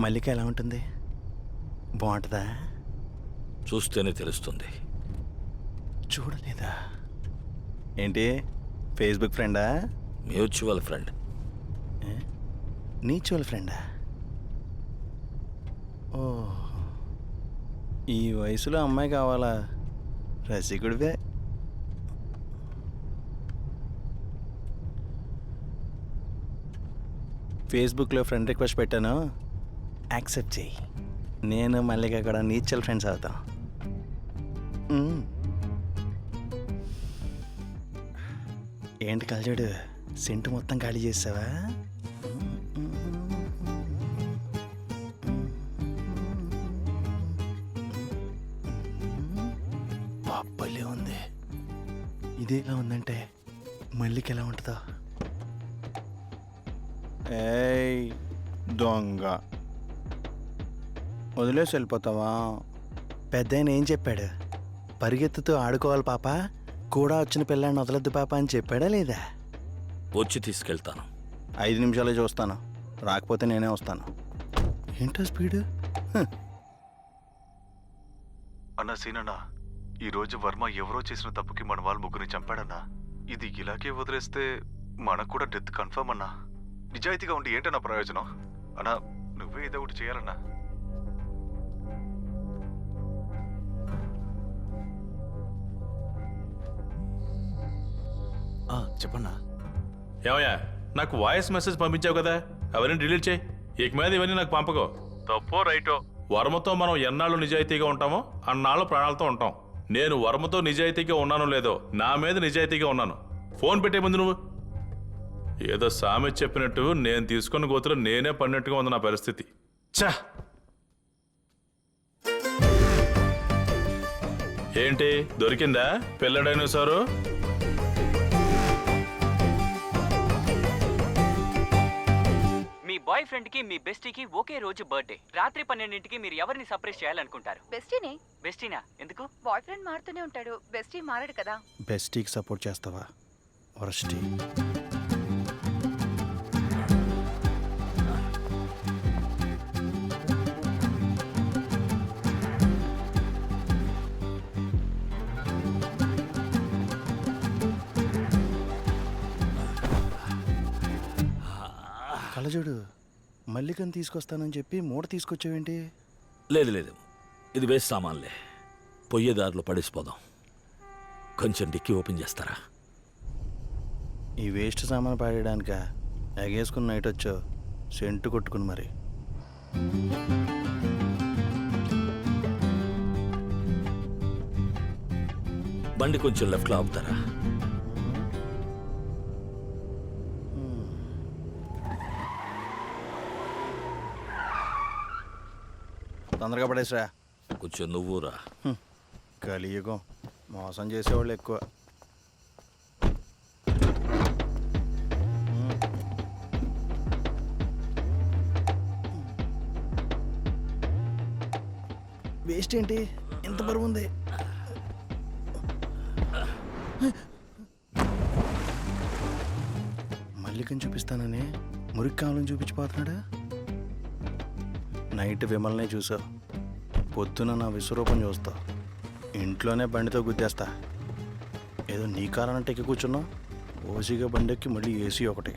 మల్లిక ఎలా ఉంటుంది? బాగుంటుందా? చూస్తేనే తెలుస్తుంది. చూడలేదా? ఏంటి? ఫేస్బుక్ ఫ్రెండా? Mutual friend. నీచువల్ ఫ్రెండా? ఓ ఈ వయసులో అమ్మాయి కావాలా? రసికుడివే. ఫేస్బుక్లో ఫ్రెండ్ రిక్వెస్ట్ పెట్టాను. యాక్సెప్ట్ చెయ్యి నేను మళ్ళీ అక్కడ నీచల్ ఫ్రెండ్స్ అవుతాం. ఏంటి కలజోడు సెంటు మొత్తం ఖాళీ చేసావా? పాపలే ఉంది. ఇదేలా ఎలా ఉందంటే మళ్ళీకి ఎలా ఉంటుందో. ఏయ్ దొంగ. వదిలేసి వెళ్ళిపోతావా? పెద్ద ఏం చెప్పాడు? పరిగెత్తుతూ ఆడుకోవాలి పాప. కూడా వచ్చిన పిల్లాన్ని వదలొద్దు పాప అని చెప్పాడా లేదా? వచ్చి తీసుకెళ్తాను. ఐదు నిమిషాలే చూస్తాను. రాకపోతే నేనే వస్తాను. ఏంటో స్పీడు? అన్నా సీనన్నా ఈరోజు వర్మ ఎవరో చేసిన తప్పుకి మన వాళ్ళ ముగ్గురిని చంపాడన్నా ఇది ఇలాగే వదిలేస్తే మనకు కూడా డెత్ కన్ఫర్మ్ అన్నా. నిజాయితీగా ఉండి ఏంటన్నా ప్రయోజనం? అన్నా నువ్వే ఏదో ఒకటి చేయాలన్నా. చెప్పన్నా. ఏమయ్యా నాకు వాయిస్ మెసేజ్ పంపించావు కదా అవన్నీ డిలీట్ చేయి. ఇక మీద ఇవన్నీ నాకు పంపకో. తప్పో రైటో? వర్మతో మనం ఎన్నాళ్ళు నిజాయితీగా ఉంటామో అన్నాళ్ళు ప్రాణాలతో ఉంటాం. నేను వర్మతో నిజాయితీగా ఉన్నానో లేదో నా మీద నిజాయితీగా ఉన్నాను. ఫోన్ పెట్టే ముందు నువ్వు. ఏదో సామె చెప్పినట్టు నేను తీసుకున్న గోతులు నేనే పడినట్టుగా ఉంది నా పరిస్థితి. ఛా! ఏంటి? దొరికిందా? పిల్ల డైనోసారు? మీ బాయ్ ఫ్రెండ్కి మీ బెస్టీకి ఒకే రోజు బర్త్డే. రాత్రి పన్నెండింటికి మీరు ఎవరిని సర్ప్రైజ్ చేయాలనుకుంటారు? బెస్టీనే? బెస్టీనా? ఎందుకు? బాయ్ ఫ్రెండ్ మారుతూనే ఉంటాడు. బెస్టీ మారాడు కదా. బెస్టీకి సపోర్ట్ చేస్తావా? వరస్టీ. కలజోడు మల్లికని తీసుకొస్తానని చెప్పి మూట తీసుకొచ్చావేంటి? లేదు లేదు. ఇది వేస్ట్ సామాన్లే. పొయ్యే దారిలో పడేసిపోదాం. కొంచెం డిక్కీ ఓపెన్ చేస్తారా? ఈ వేస్ట్ సామాన్ పాడేయడానిక? ఎగేసుకుని నైట్ వచ్చో సెంటు కొట్టుకుని మరి. బండి కొంచెం లెఫ్ట్లో ఆపుతారా? తొందరగా పడేసరా. కొంచెం నువ్వురా. కలియుగం మోసం చేసేవాళ్ళు ఎక్కువ. వేస్ట్ ఏంటి? ఎంత బరువు ఉంది మల్లికని చూపిస్తానని మురికి కావాలని చూపించిపోతున్నాడా? నైట్ విమల్నే చూసావు. పొద్దున నా విశ్వరూపం చూస్తా. ఇంట్లోనే బండితో గుద్దేస్తా. ఏదో నీ కారణం ఎక్కి కూర్చున్నా. ఓసీగా బండి ఎక్కి మళ్ళీ ఏసీ ఒకటి.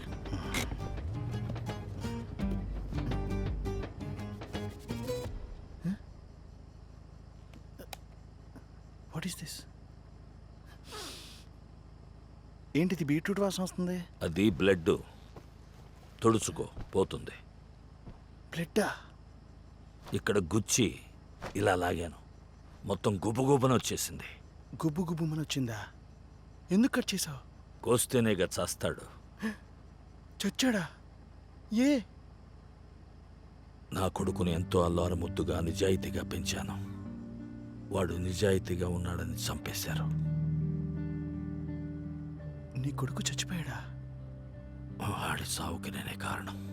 వాట్ ఈస్ దిస్ ఏంటిది బీట్రూట్ వాసన వస్తుంది? అది బ్లడ్ తుడుచుకో పోతుంది. బ్లడ్డా? ఇక్కడ గుచ్చి ఇలా లాగాను. మొత్తం గుబుగుబున వచ్చేసింది. గుబ్బు గుబ్బుమని వచ్చిందా ఎందుకు కట్ చేసావు కోస్తేనేగా చస్తాడు. చచ్చాడా? ఏ? నా కొడుకుని ఎంతో అల్లారు ముద్దుగా నిజాయితీగా పెంచాను. వాడు నిజాయితీగా ఉన్నాడని చంపేశారు. నీ కొడుకు చచ్చిపోయాడా? వాడి సావుకి నేనే కారణం.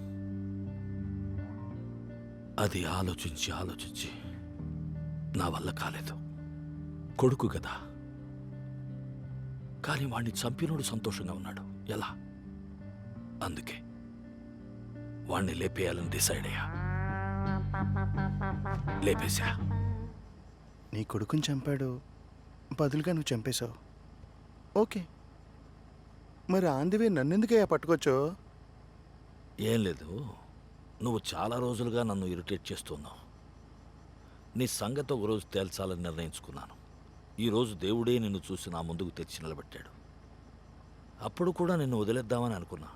అది ఆలోచించి ఆలోచించి నా వల్ల కాలేదు. కొడుకు కదా. కానీ వాడిని చంపినోడు సంతోషంగా ఉన్నాడు. ఎలా? అందుకే. వాణ్ణి లేపేయాలని డిసైడ్ అయ్యా. లేపేశా. నీ కొడుకుని చంపాడు. బదులుగా నువ్వు చంపేశావు. ఓకే. మరి ఆందివే నన్నెందుకయ్యా పట్టుకోవచ్చు ఏం లేదు. నువ్వు చాలా రోజులుగా నన్ను ఇరిటేట్ చేస్తున్నావు. నీ సంగతి ఒకరోజు తేల్చాలని నిర్ణయించుకున్నాను. ఈరోజు దేవుడే నిన్ను చూసి నా ముందుకు తెచ్చి నిలబెట్టాడు. అప్పుడు కూడా నిన్ను వదిలేద్దామని అనుకున్నా.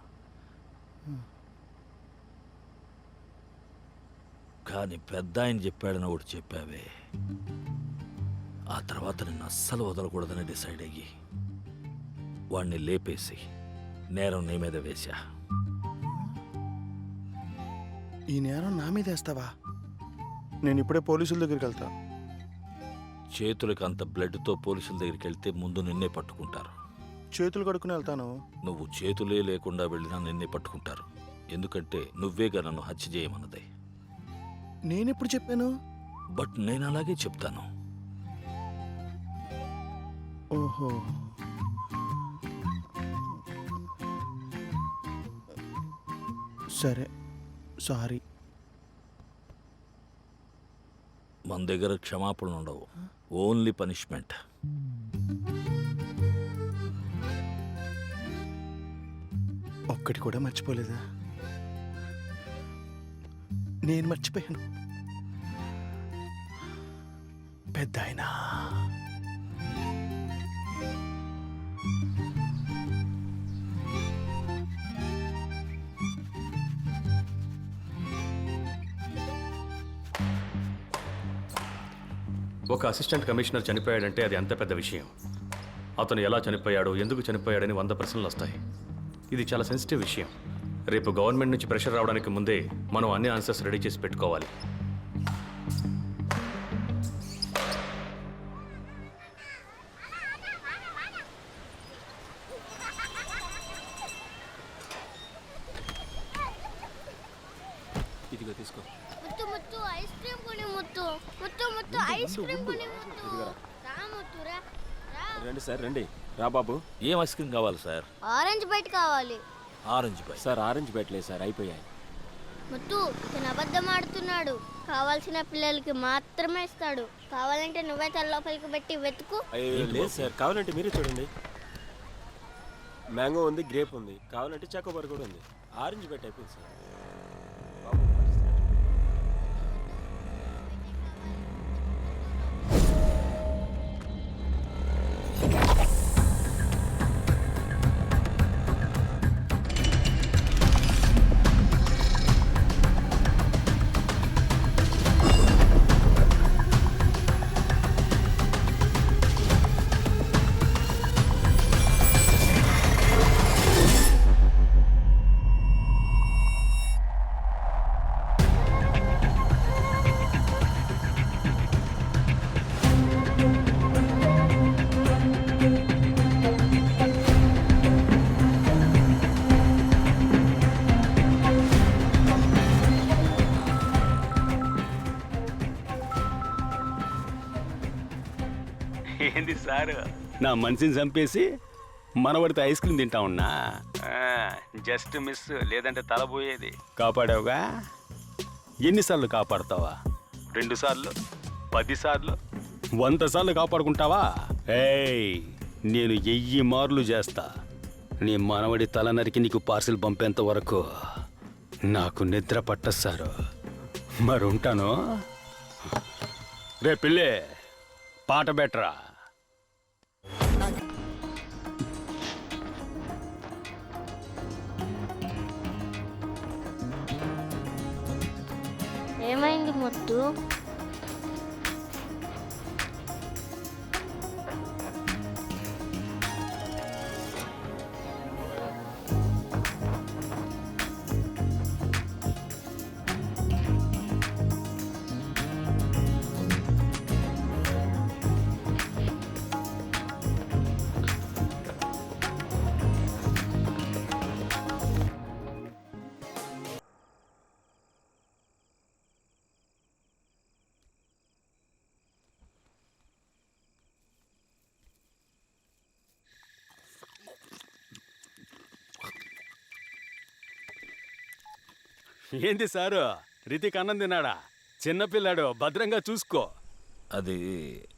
కానీ పెద్ద ఆయన చెప్పాడని ఒకటి చెప్పావే. ఆ తర్వాత నిన్ను అస్సలు వదలకూడదని డిసైడ్ అయ్యి వాణ్ణి లేపేసి నేరం నీ మీద వేశా. ఈ నేరం నా మీద వేస్తావా? నేను ఇప్పుడే పోలీసుల దగ్గరికి వెళ్తా. చేతులకు అంత బ్లడ్తో పోలీసుల దగ్గరికి వెళ్తే ముందు నిన్నే పట్టుకుంటారు. చేతులు కడుక్కుని వెళ్తాను. నువ్వు చేతులే లేకుండా వెళ్ళినా నిన్నే పట్టుకుంటారు. ఎందుకంటే నువ్వేగా నన్ను హత్య చేయమన్నదే. నేనెప్పుడు చెప్పాను? బట్ నేను అలాగే చెప్తాను. ఓహో. సరే. సారీ. మన దగ్గర క్షమాపణలు ఉండవు. ఓన్లీ పనిష్మెంట్ ఒక్కటి కూడా మర్చిపోలేదా? నేను మర్చిపోయాను. పెద్ద అయినా ఒక అసిస్టెంట్ కమిషనర్ చనిపోయాడంటే అది అంత పెద్ద విషయం. అతను ఎలా చనిపోయాడు ఎందుకు చనిపోయాడని వంద ప్రశ్నలు వస్తాయి. ఇది చాలా సెన్సిటివ్ విషయం. రేపు గవర్నమెంట్ నుంచి ప్రెషర్ రావడానికి ముందే మనం అన్ని ఆన్సర్స్ రెడీ చేసి పెట్టుకోవాలి. ఇదిగో తీసుకో. ముత్తు ముత్తు ఐస్ క్రీమ్ కొని ముత్తు ముత్తు ముత్తు ఐస్ క్రీమ్ కొని ముత్తు రా ముత్తు రా రండి సార్ రండి రా బాబు ఏం ఐస్ క్రీమ్ కావాలి సార్ ఆరెంజ్ బైట్ కావాలి ఆరెంజ్ పై సార్ ఆరెంజ్ పెట్టలేదు సార్ అయిపోయాయి ముత్తు తన అబద్ధం ఆడుతున్నాడు కావాల్సిన పిల్లలకి మాత్రమే ఇస్తాడు కావాలంటే నువ్వే తల లోపలికి పెట్టి వెతుకు లేదు సార్ కావాలంటే మీరే చూడండి మ్యాంగో ఉంది గ్రేప్ ఉంది కావాలంటే చాకోబార్ కూడా ఉంది ఆరెంజ్ బెట్ అయిపోయింది సార్ ఏంది సార్? నా మనిషిని చంపేసి మనవడితో ఐస్ క్రీమ్ తింటా ఉన్నా. జస్ట్ మిస్ లేదంటే తలబోయేది కాపాడావుగా? ఎన్నిసార్లు కాపాడుతావా? రెండు సార్లు పది సార్లు. వంద సార్లు కాపాడుకుంటావా? ఏయ్ నేను ఎయ్యి మార్లు చేస్తా. నీ మనవడి తల నరికి నీకు పార్సిల్ పంపేంత వరకు నాకు నిద్ర పట్టస్తారు మరి ఉంటాను రే పిల్లే పాట బెటరా? ఏమైంది ముత్తు ఏంది సారు? రితిక్ అన్నం తిన్నాడా? చిన్నపిల్లాడు భద్రంగా చూసుకో. అది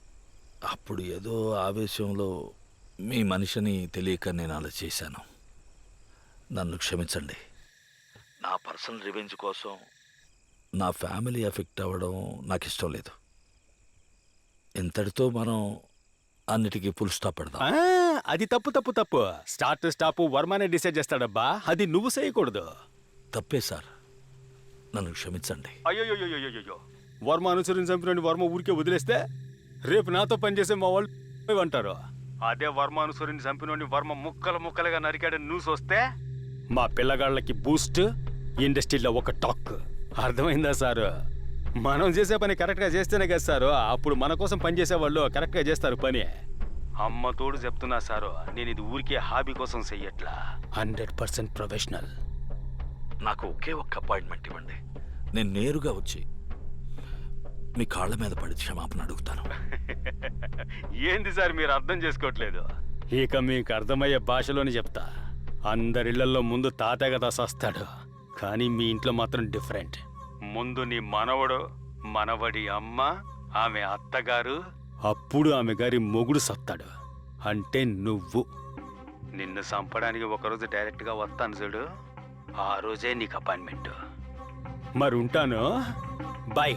అప్పుడు ఏదో ఆవేశంలో మీ మనిషిని తెలియక నేను అలా చేశాను. నన్ను క్షమించండి. నా పర్సనల్ రివెంజ్ కోసం నా ఫ్యామిలీ ఎఫెక్ట్ అవ్వడం నాకు ఇష్టం లేదు. ఇంతటితో మనం అన్నిటికీ ఫుల్ స్టాప్ పెడదాం. ఆ, అది తప్పు తప్పు తప్పు. స్టార్ట్ స్టాప్ వర్మనే డిసైడ్ చేస్తాడబ్బా. అది నువ్వు చేయకూడదు. తప్పే సార్. నన్ను క్షమించండి. అయ్యో వర్మ అనుసరించి చంపిన వర్మ ఊరికే వదిలేస్తే రేపు నాతో పనిచేసే మా వాళ్ళు అంటారు అదే వర్మ అనుసరించి చంపినోని వర్మ ముక్కలు ముక్కలుగా నరికాడని న్యూస్ వస్తే? మా పిల్లగాళ్ళకి బూస్ట్ ఇండస్ట్రీలో ఒక టాక్ అర్థమైందా సారు? మనం చేసే పని కరెక్ట్గా చేస్తేనే కదా సారు. అప్పుడు మన కోసం పనిచేసే వాళ్ళు కరెక్ట్గా చేస్తారు పని. అమ్మ తోడు చెప్తున్నా సారు నేను ఇది ఊరికే హాబీ కోసం చెయ్యట్లా. Hundred percent professional. నాకు ఒకే ఒక్క అపాయింట్మెంట్ ఇవ్వండి. నేను నేరుగా వచ్చి మీ కాళ్ళ మీద పడి క్షమాపణ అడుగుతాను. ఏంది సార్ మీరు అర్థం చేసుకోవట్లేదు? ఇక మీకు అర్థమయ్యే భాషలోనే చెప్తా. అందరిళ్ళలో ముందు తాతయ్య కదా సస్తాడు. కానీ మీ ఇంట్లో మాత్రం డిఫరెంట్. ముందు నీ మనవడు మనవడి అమ్మ ఆమె అత్తగారు. అప్పుడు ఆమె గారి మొగుడు సత్తాడు. అంటే నువ్వు. నిన్ను చంపడానికి ఒకరోజు డైరెక్ట్గా వస్తాను చూడు. ఆ రోజే నీకు అపాయింట్మెంట్. మరి ఉంటాను బాయ్